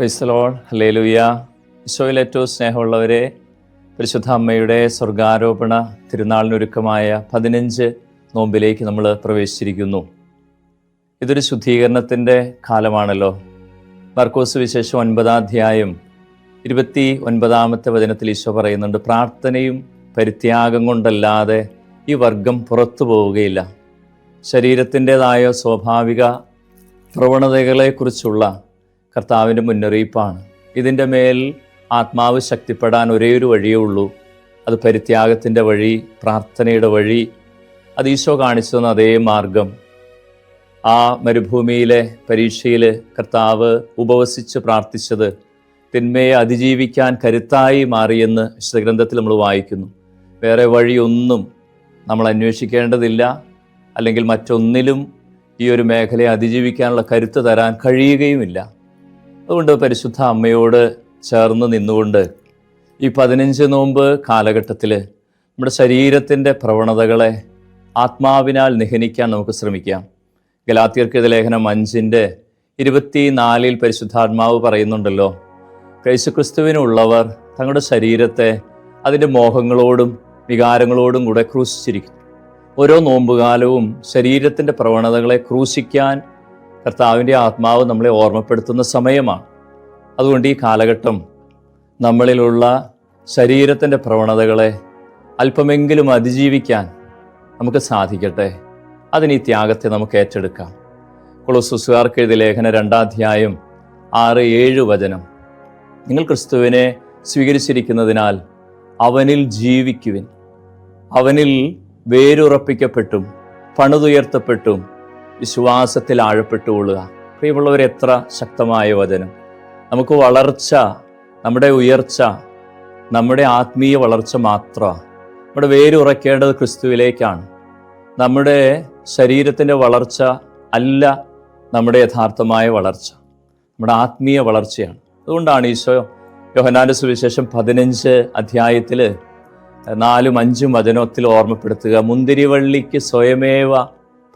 ക്രൈസ്തലോൾ ലേലുയ ഈശോയിൽ ഏറ്റവും സ്നേഹമുള്ളവരെ പരിശുദ്ധ അമ്മയുടെ സ്വർഗാരോപണ തിരുനാളിനൊരുക്കമായ പതിനഞ്ച് നോമ്പിലേക്ക് നമ്മൾ പ്രവേശിച്ചിരിക്കുന്നു. ഇതൊരു ശുദ്ധീകരണത്തിന്റെ കാലമാണല്ലോ. മർക്കോസ് വിശേഷം ഒൻപതാം അധ്യായം ഇരുപത്തി ഒൻപതാമത്തെ വചനത്തിൽ ഈശോ പറയുന്നുണ്ട് പ്രാർത്ഥനയും പരിത്യാഗം കൊണ്ടല്ലാതെ ഈ വർഗം പുറത്തു പോവുകയില്ല. ശരീരത്തിന്റെതായ സ്വാഭാവിക പ്രവണതകളെക്കുറിച്ചുള്ള കർത്താവിന്റെ മുന്നറിയിപ്പാണ്. ഇതിന്റെ മേൽ ആത്മാവ് ശക്തിപ്പെടാൻ ഒരേ ഒരു വഴിയേ ഉള്ളൂ. അത് പരിത്യാഗത്തിന്റെ വഴി പ്രാർത്ഥനയുടെ വഴി. അത് ഈശോ കാണിച്ചു തന്ന അതേ മാർഗം. ആ മരുഭൂമിയിലെ പരീക്ഷയിൽ കർത്താവ് ഉപവസിച്ച് പ്രാർത്ഥിച്ചത് തിന്മയെ അതിജീവിക്കാൻ കരുത്തായി മാറിയെന്ന് വിശുദ്ധഗ്രന്ഥത്തിൽ നമ്മൾ വായിക്കുന്നു. വേറെ വഴിയൊന്നും നമ്മൾ അന്വേഷിക്കേണ്ടതില്ല. അല്ലെങ്കിൽ മറ്റൊന്നിലും ഈ ഒരു മേഖലയെ അതിജീവിക്കാനുള്ള കരുത്ത് തരാൻ കഴിയുകയുമില്ല. അതുകൊണ്ട് പരിശുദ്ധ അമ്മയോട് ചേർന്ന് നിന്നുകൊണ്ട് ഈ പതിനഞ്ച് നോമ്പ് കാലഘട്ടത്തിൽ നമ്മുടെ ശരീരത്തിന്റെ പ്രവണതകളെ ആത്മാവിനാൽ നിഹനിക്കാൻ നമുക്ക് ശ്രമിക്കാം. ഗലാത്തിയർക്കിത ലേഖനം അഞ്ചിന്റെ ഇരുപത്തിനാലിൽ പരിശുദ്ധാത്മാവ് പറയുന്നുണ്ടല്ലോ ക്രൈസ്തുക്രിസ്തുവിനുള്ളവർ തങ്ങളുടെ ശരീരത്തെ അതിന്റെ മോഹങ്ങളോടും വികാരങ്ങളോടും കൂടെ ക്രൂശിച്ചിരിക്കും ഓരോ നോമ്പുകാലവും ശരീരത്തിന്റെ പ്രവണതകളെ ക്രൂശിക്കാൻ കർത്താവിന്റെ ആത്മാവ് നമ്മളെ ഓർമ്മപ്പെടുത്തുന്ന സമയമാണ്. അതുകൊണ്ട് ഈ കാലഘട്ടം നമ്മളിലുള്ള ശരീരത്തിന്റെ പ്രവണതകളെ അല്പമെങ്കിലും അതിജീവിക്കാൻ നമുക്ക് സാധിക്കട്ടെ. അതിന് ഈ ത്യാഗത്തെ നമുക്ക് ഏറ്റെടുക്കാം. കൊളോസുസുകാർക്ക് എഴുതിയ ലേഖന രണ്ടാധ്യായം ആറ് ഏഴ് വചനം. നിങ്ങൾ ക്രിസ്തുവിനെ സ്വീകരിച്ചിരിക്കുന്നതിനാൽ അവനിൽ ജീവിക്കുവിൻ. അവനിൽ വേരുറപ്പിക്കപ്പെട്ടും പണിതുയർത്തപ്പെട്ടും വിശ്വാസത്തിൽ ആഴപ്പെട്ടുകൊള്ളുക. പ്രിയമുള്ളവർ എത്ര ശക്തമായ വചനം. നമുക്ക് വളർച്ച നമ്മുടെ ഉയർച്ച നമ്മുടെ ആത്മീയ വളർച്ച മാത്രമാണ് നമ്മുടെ വേരുറക്കേണ്ടത് ക്രിസ്തുവിലേക്കാണ്. നമ്മുടെ ശരീരത്തിന്റെ വളർച്ച അല്ല നമ്മുടെ യഥാർത്ഥമായ വളർച്ച. നമ്മുടെ ആത്മീയ വളർച്ചയാണ്. അതുകൊണ്ടാണ് ഈശോ യോഹനാന്റെ സുവിശേഷം പതിനഞ്ച് അധ്യായത്തിൽ നാലും അഞ്ചും വചനത്തിൽ ഓർമ്മപ്പെടുത്തുക മുന്തിരിവള്ളിക്ക് സ്വയമേവ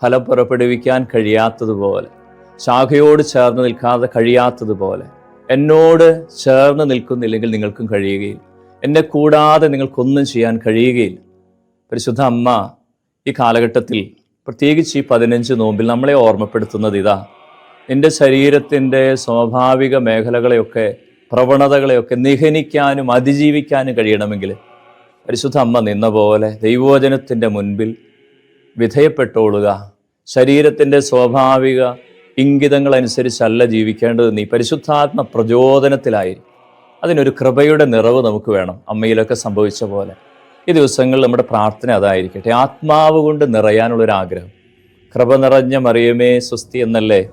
ഫലം പുറപ്പെടുവിക്കാൻ കഴിയാത്തതുപോലെ ശാഖയോട് ചേർന്ന് നിൽക്കാതെ കഴിയാത്തതുപോലെ എന്നോട് ചേർന്ന് നിൽക്കുന്നില്ലെങ്കിൽ നിങ്ങൾക്കും കഴിയുകയില്ല. എന്നെ കൂടാതെ നിങ്ങൾക്കൊന്നും ചെയ്യാൻ കഴിയുകയില്ല. പരിശുദ്ധ അമ്മ ഈ കാലഘട്ടത്തിൽ പ്രത്യേകിച്ച് ഈ പതിനഞ്ച് നോമ്പിൽ നമ്മളെ ഓർമ്മപ്പെടുത്തുന്നത് ഇതാ. എന്റെ ശരീരത്തിന്റെ സ്വാഭാവിക മേഖലകളെയൊക്കെ പ്രവണതകളെയൊക്കെ നിഹനിക്കാനും അതിജീവിക്കാനും കഴിയണമെങ്കിൽ പരിശുദ്ധ അമ്മ നിന്ന പോലെ ദൈവോചനത്തിന്റെ മുൻപിൽ വിധേയപ്പെട്ടോളുക. ശരീരത്തിന്റെ സ്വാഭാവിക ഇംഗിതങ്ങളനുസരിച്ചല്ല ജീവിക്കേണ്ടത്. നീ പരിശുദ്ധാത്മ പ്രചോദനത്തിലായി. അതിനൊരു കൃപയുടെ നിറവ് നമുക്ക് വേണം. അമ്മയിലൊക്കെ സംഭവിച്ച പോലെ. ഈ ദിവസങ്ങളിൽ നമ്മുടെ പ്രാർത്ഥന അതായിരിക്കട്ടെ. ആത്മാവ് കൊണ്ട് നിറയാനുള്ളൊരാഗ്രഹം. കൃപ നിറഞ്ഞ മറിയമേ സ്വസ്തി എന്നല്ലേ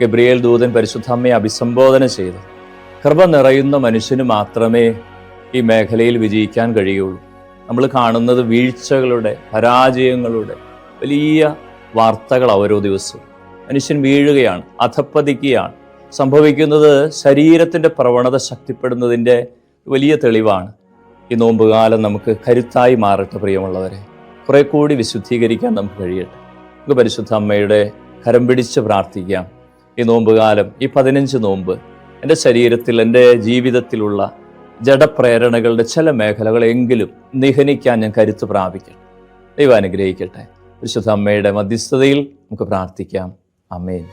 ഗബ്രിയേൽ ദൂതൻ പരിശുദ്ധാമ്മയെ അഭിസംബോധന ചെയ്തു കൃപ നിറയുന്ന മനുഷ്യന് മാത്രമേ ഈ മേഖലയിൽ വിജയിക്കാൻ കഴിയുള്ളൂ. നമ്മൾ കാണുന്നത് വീഴ്ചകളുടെ പരാജയങ്ങളുടെ വലിയ വാർത്തകൾ ഓരോ ദിവസവും. മനുഷ്യൻ വീഴുകയാണ് അധപ്പതിക്കുകയാണ്. സംഭവിക്കുന്നത് ശരീരത്തിന്റെ പ്രവണത ശക്തിപ്പെടുന്നതിന്റെ വലിയ തെളിവാണ്. ഈ നോമ്പുകാലം നമുക്ക് കരുത്തായി മാറട്ടെ പ്രിയമുള്ളവരെ. കുറെ കൂടി വിശുദ്ധീകരിക്കാൻ നമുക്ക് കഴിയട്ടെ. നമുക്ക് പരിശുദ്ധ അമ്മയുടെ കരം പിടിച്ച് പ്രാർത്ഥിക്കാം. ഈ നോമ്പുകാലം ഈ പതിനഞ്ച് നോമ്പ് എന്റെ ശരീരത്തിൽ എന്റെ ജീവിതത്തിലുള്ള ജഡപ്രേരണകളുടെ ചില മേഖലകളെങ്കിലും നിഹനിക്കാൻ ഞാൻ കരുത്ത് പ്രാപിക്കട്ടെ. ദൈവം അനുഗ്രഹിക്കട്ടെ. വിശുദ്ധ അമ്മയുടെ മധ്യസ്ഥതയിൽ നമുക്ക് പ്രാർത്ഥിക്കാം. Amen.